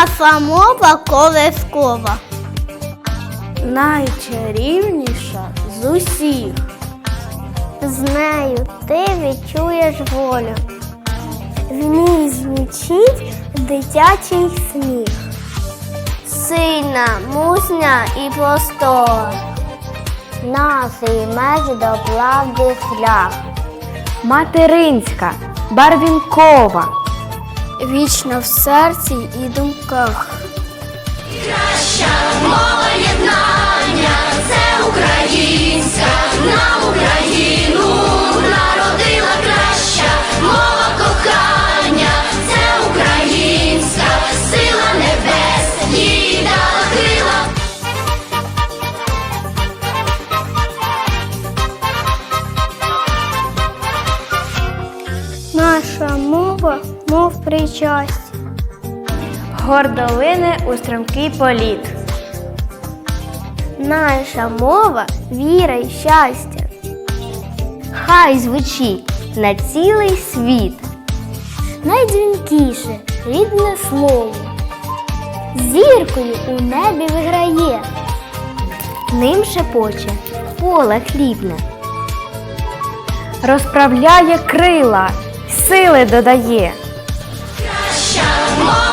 Наша мова колескова. Найчарівніша з усіх. З нею ти відчуєш волю. В ній звучить дитячий сміх. Сильна, мужня і простора. Нашої меж до правди шлях. Материнська, барвінкова. Вічно в серці і думках. Мова Мова, мов причастя. Гордолине у стрімкий політ. Наша мова віра й щастя. Хай звучить на цілий світ. Найдзвінкіше рідне слово. Зіркою у небі виграє. Ним шепоче поле хлібне. Розправляє крила, сили додає. Краща мова